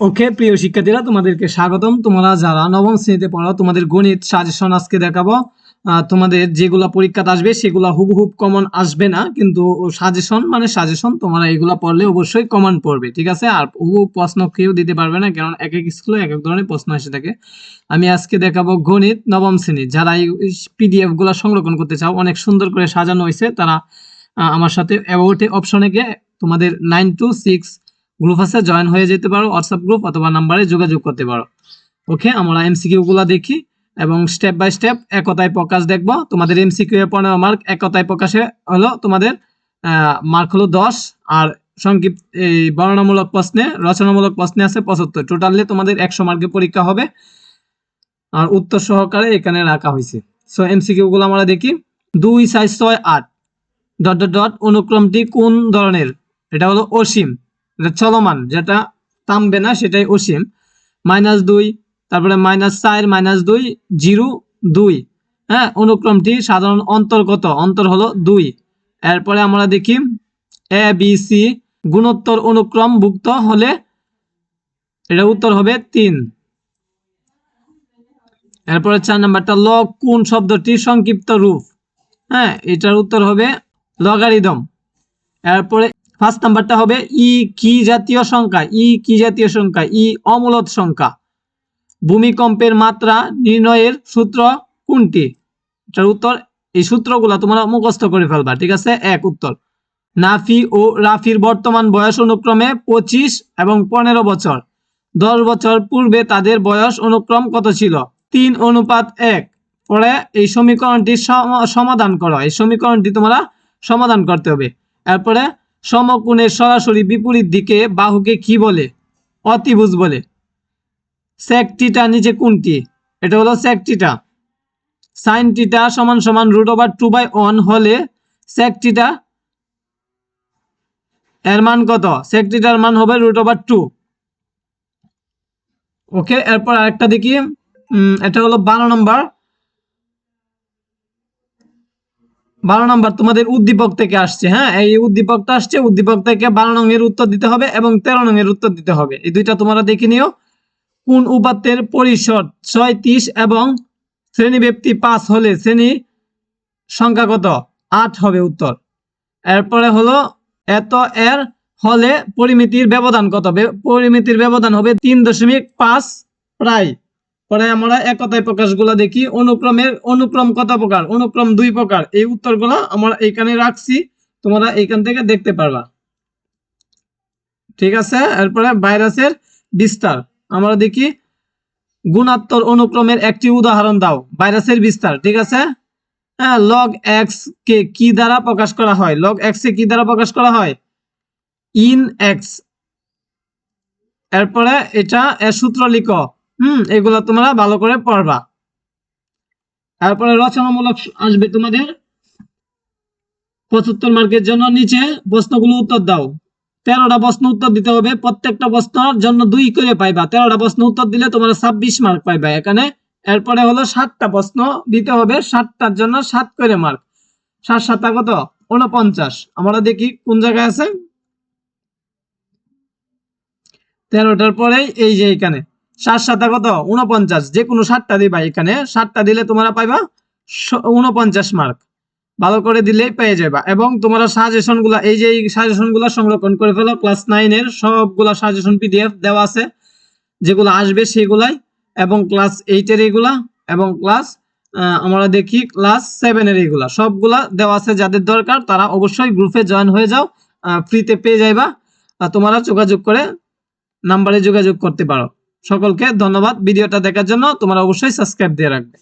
ওকে, প্রিয় শিক্ষার্থীরা, তোমাদেরকে স্বাগতম। তোমরা যারা নবম শ্রেণীতে পড়ো, তোমাদের গণিত সাজেশন আজকে দেখাবো। তোমাদের যেগুলা পরীক্ষাতে আসবে, সেগুলা হুবহুব কমন আসবে না, কিন্তু সাজেশন মানে সাজেশন তোমরা এগুলা পড়লে অবশ্যই কমন পড়বে, ঠিক আছে? আর হুবহুব প্রশ্ন কেউ দিতে পারবে না, কারণ এক এক স্কুলে এক এক ধরনের প্রশ্ন এসে থাকে। আমি আজকে দেখাবো গণিত নবম শ্রেণি। যারা এই পিডিএফগুলা সংরক্ষণ করতে চাও, অনেক সুন্দর করে সাজানো হয়েছে। তারা আমার সাথে অ্যাবাউট অপশনে গিয়ে তোমাদের নাইন টু সিক্স গ্রুপ আছে জয়েন হয়ে যেতে পারো হোয়াটসঅ্যাপ গ্রুপ অথবা নাম্বারে যোগাযোগ করতে পারো। ওকে আমরা এমসিকিউ গুলা দেখি এবং স্টেপ বাই স্টেপ একতায় প্রকাশ দেখব। তোমাদের এমসিকিউ এর পনেরো মার্ক একতায় প্রকাশে হলো তোমাদের মার্ক হলো দশ আর সংক্ষিপ্ত, এই বর্ণনামূলক প্রশ্নে, রচনামূলক প্রশ্নে আছে পঁচাত্তর। টোটালি তোমাদের একশো মার্কের পরীক্ষা হবে আর উত্তর সহকারে এখানে রাখা হয়েছে। সো এমসিকিউ গুলো আমরা দেখি। দুই সাইজ ছয় আট। ডট ডট ডট অনুক্রমটি কোন ধরনের? এটা হলো অসীম। চলমান, যেটা থামবে না, সেটাই অসীম। মাইনাস দুই, তারপরে মাইনাস চার, মাইনাস দুই, জিরো, দুই। হ্যাঁ অনুক্রমটি সাধারণ অন্তর্গত অন্তর হলো দুই। এরপরে আমরা দেখি এ বি সি গুণোত্তর অনুক্রম ভুক্ত হলে এটা উত্তর হবে তিন। এরপরে চার নাম্বারটা ল কোন শব্দটি সংক্ষিপ্ত রূপ? হ্যাঁ এটার উত্তর হবে লগারিদম এরপরে ফার্স্ট নাম্বারটা হবে ই কি জাতীয় সংখ্যা? ই কি জাতীয় সংখ্যা? ই অমূলত সংখ্যা। ভূমিকম্পের মাত্রা নির্ণয়ের সূত্র কোনটি? এটার উত্তর, এই সূত্রগুলো তোমরা মুখস্থ করে ফেলবা, ঠিক আছে? এক, উত্তর। নাফি ও রাফির বর্তমান বয়স অনুক্রমে পঁচিশ এবং পনেরো বছর। দশ বছর পূর্বে তাদের বয়স অনুক্রম কত ছিল? তিন অনুপাত এক। পরে এই সমীকরণটি সম- সমাধান করো। এই সমীকরণটি তোমরা সমাধান করতে হবে। এরপরে সমকোণের সরাসরি বিপরীত দিকে বাহুকে কি বলে? অতিভুজ বলে। সেকটিটা নিচে কোনটি? এটা হলো সেকটিটা সাইন টিটা সমান সমান root over two by one হলে সেকটিটা এর মান কত? সেকটিটার মান হবে রুট ওভার টু ওকে এরপর আরেকটা দেখি। এটা হলো বারো নম্বর বারো নম্বর, তোমাদের উদ্দীপক থেকে আসছে হ্যাঁ? এই উদ্দীপকটা আসছে, উদ্দীপক থেকে বারো নঙের উত্তর দিতে হবে এবং তেরো নঙের উত্তর দিতে হবে। এই দুইটা তোমরা দেখে নিও। কোন উপাত্তের পরিসর? ছয়ত্রিশ এবং শ্রেণি ব্যক্তি পাঁচ হলে শ্রেণি সংখ্যা কত? আট হবে উত্তর। এরপরে হলো, এত এর হলে পরিমিতির ব্যবধান কত? পরিমিতির ব্যবধান হবে তিন দশমিক পাঁচ প্রায়। পরে আমরা একতায় প্রকাশগুলো দেখি। অনুক্রমের অনুক্রম কত প্রকার? অনুক্রম দুই প্রকার। এই উত্তরগুলো আমরা এইখানে রাখছি। তোমরা এইখান থেকে দেখতে পারবা। ঠিক আছে? এরপরে ভাইরাসের বিস্তার। আমরা দেখি গুণাত্মক অনুক্রমের একটি উদাহরণ দাও। ভাইরাসের বিস্তার, ঠিক আছে? হ্যাঁ লগ এক্স কে কি দ্বারা প্রকাশ করা হয়? লগ এক্স কে কি দ্বারা প্রকাশ করা হয়? ইন এক্স এরপরে এটা সূত্র লিখো। হুম, এগুলো তোমরা ভালো করে পড়বা। তারপরে রচনামূলক আসবে তোমাদের পঁচাত্তর মার্কের জন্য নিচে প্রশ্নগুলো উত্তর দাও। তেরোটা প্রশ্ন উত্তর দিতে হবে, প্রত্যেকটা প্রশ্নের জন্য দুই করে পাইবা। তেরোটা প্রশ্ন উত্তর দিলে তোমরা ছাব্বিশ মার্ক পাইবা এখানে। এরপরে হলো সাতটা প্রশ্ন দিতে হবে সাতটার জন্য সাত করে মার্ক। সাত সাতটা কত? উনপঞ্চাশ আমরা দেখি কোন জায়গায় আছে। তেরোটার পরে এই যে এখানে। সাত সাতটা কত? উনপঞ্চাশ যে কোনো সাতটা দিবা এখানে। সাতটা দিলে তোমরা পাইবা উনপঞ্চাশ মার্ক ভালো করে দিলেই পেয়ে যাবা এবং তোমরা সাজেশনগুলা এই যে সাজেশনগুলা সংরক্ষণ করে ফেলো ক্লাস নাইন এর সবগুলা সাজেশন পিডিএফ দেওয়া আছে, যেগুলো আসবে সেগুলাই। এবং ক্লাস এইট এর এগুলা, এবং ক্লাস আমরা দেখি ক্লাস সেভেন এর এগুলা। সবগুলা দেওয়া আছে যাদের দরকার, তারা অবশ্যই গ্রুপে জয়েন হয়ে যাও ফ্রিতে পেয়ে যাইবা। তোমরা যোগাযোগ করে নাম্বারে যোগাযোগ করতে পারো। সকলকে ধন্যবাদ ভিডিওটা দেখার জন্য। তোমরা অবশ্যই সাবস্ক্রাইব দিয়ে রাখবে।